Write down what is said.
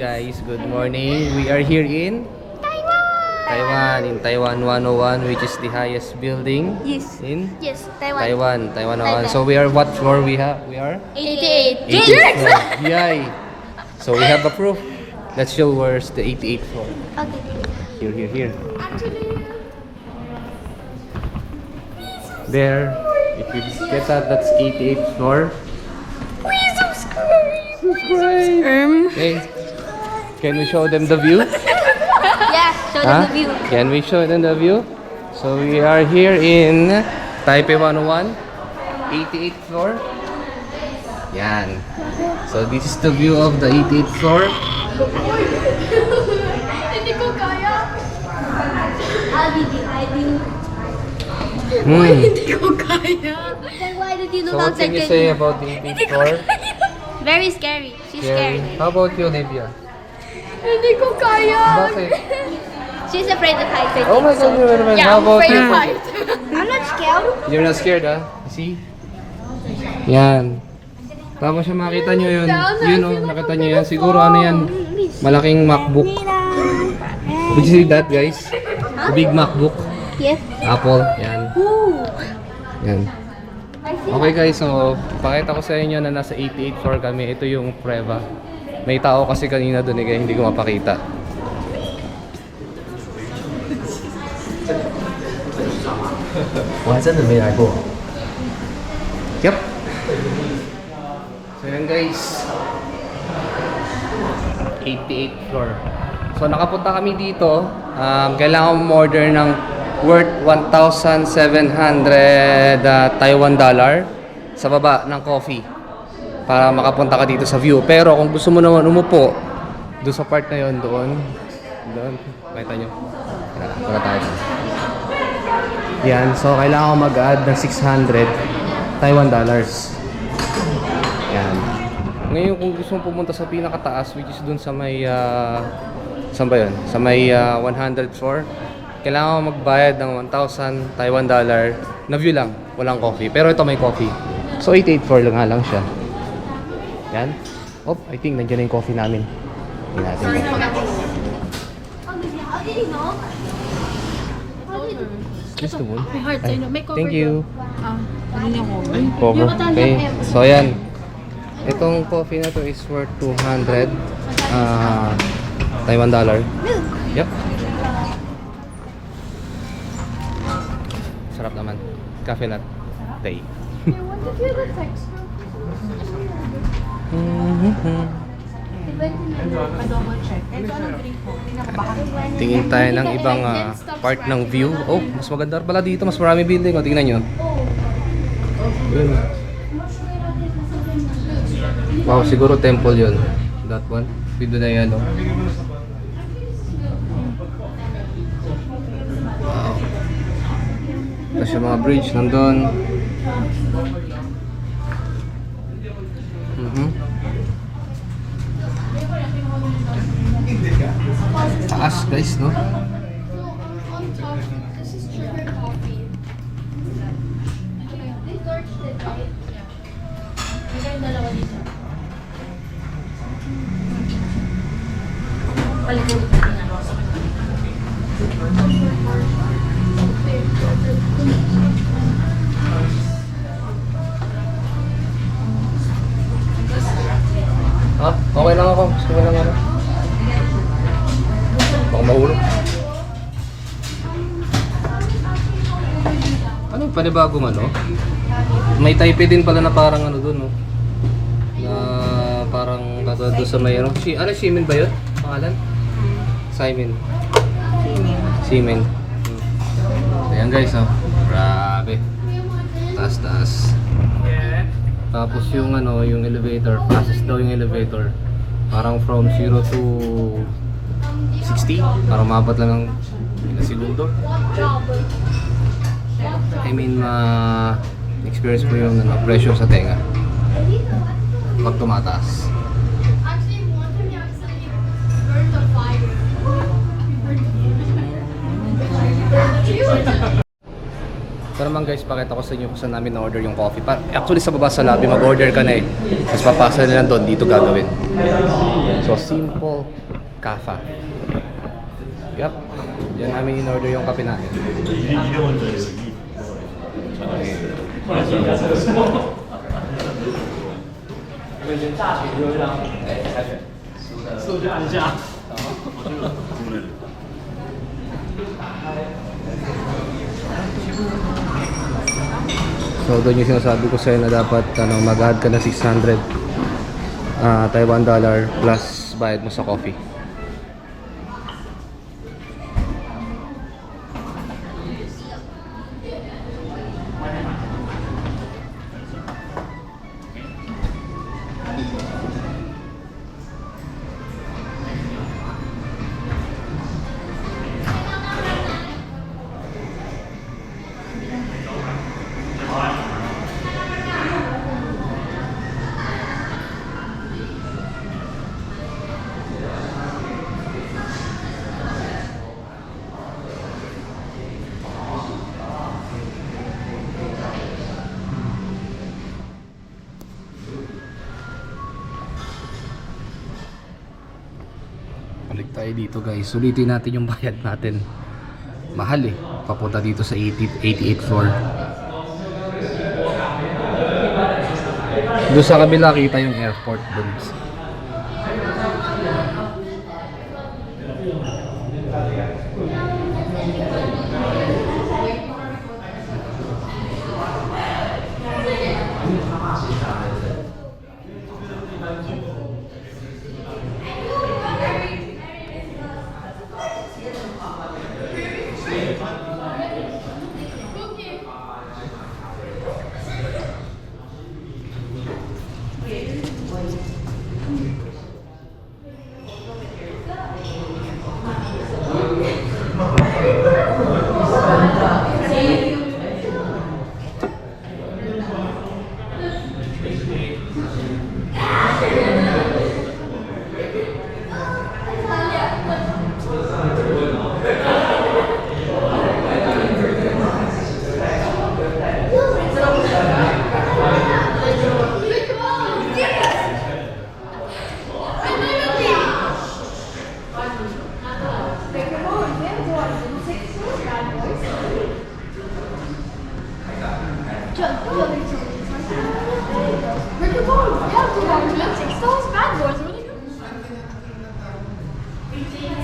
Guys, good morning. We are here in Taiwan, Taiwan in Taiwan 101, which is the highest building Yes. in Yes, Taiwan. Taiwan, Taiwan 101. Taiwan. So we are what floor we have? We are 88. 88th floor. Yay! So we have a proof. Let's show where's the 88th floor. Okay. Here, here, here. Actually, There. If you get that, that's 88th floor. we subscribe. Subscribe. Um. Okay. Can we show them the view? Yeah, show Huh? them the view. Can we show them the view? So we are here in Taipei 101, 88th floor. Yan. So this is the view of the 88th floor. Hindi ko kaya. I'll be behind you. Hmm. Hindi ko kaya. Then why did you So look what can outside you say about the 88th floor? Very scary. She's Scary. scared. How about you, Olivia? Hindi ko kaya. Bakit? She's afraid of heights. I Oh my so. God, you were- Yeah, how I'm about afraid you? of heights. I'm not scared. You're not scared, ah? See? Yan. Tapos siya makita nyo yun. Yun oh, nakita nyo yan. Siguro ano yan? Malaking MacBook. Did you see that, guys? The big MacBook. Yes. Apple. Yan. Ooh. Yan. I see. Okay guys, so pakita ko sa inyo na nasa 88th floor kami. Ito yung preva. May tao kasi kanina doon eh, kaya hindi ko mapakita. Yep. So yan guys. 88th floor. So nakapunta kami dito. Um, kailangan mo order ng worth 1,700 uh, Taiwan dollar sa baba ng coffee para makapunta ka dito sa view. Pero kung gusto mo naman umupo doon sa part na yon doon, doon, makita nyo. Tara, tayo. Yan, so kailangan ko mag-add ng 600 Taiwan dollars. Yan. Ngayon kung gusto mo pumunta sa pinakataas which is dun sa may ah, saan ba yun? Sa may ah, 100 floor. Kailangan mo magbayad ng 1,000 Taiwan dollar na view lang, walang coffee. Pero ito may coffee. So 88 floor lang nga lang siya. Yan. Oh, I think nandiyan na yung coffee namin. Tingnan natin. Did you? Just the one. May heart Ay. May cover Thank you. Ah, ano ko? Cover. Okay. M. So, ayan. Itong coffee na to is worth 200 ah Taiwan dollar. Yep. Sarap naman. Cafe latte. I want to feel the texture. Tingin tayo ng ibang ah, part ng view. Oh, mas maganda pala dito. Mas marami building. O, tingnan nyo. Yun. Wow, siguro temple yun. That one. Video na yan, oh. Wow. Tapos yung mga bridge nandun. Dito. Palikod. Ha? Okay lang ako. Gusto ko lang ako. Baka mahulog. Ano panibagong ano? May Taipei din pala na parang ano dun, no? Na parang katulad doon sa may ano? Si, ano, Simen ba yun? Pangalan? Simon. Simen. Hmm. Ayan guys, oh. Grabe. Taas, taas. Tapos yung ano, yung elevator, fastest daw yung elevator. Parang from 0 to 60, parang mabat lang ng ilang segundo. I mean, ma experience mo yung ano, pressure sa tenga pag tumataas. Ito naman guys, pakita ko sa inyo kung saan namin na-order yung coffee. Pa Actually sa baba sa lobby, mag-order ka na eh. Tapos papasa nila doon, dito gagawin. So, simple kafa. Yan namin in-order yung kape namin. So doon yung sinasabi ko sa'yo na dapat ano, mag-add ka na 600 ah Taiwan dollar plus bayad mo sa coffee. Balik tayo dito guys. Sulitin natin yung bayad natin. Mahal eh. Papunta dito sa 80, 88 floor. Doon sa kabila kita yung airport doon. We did.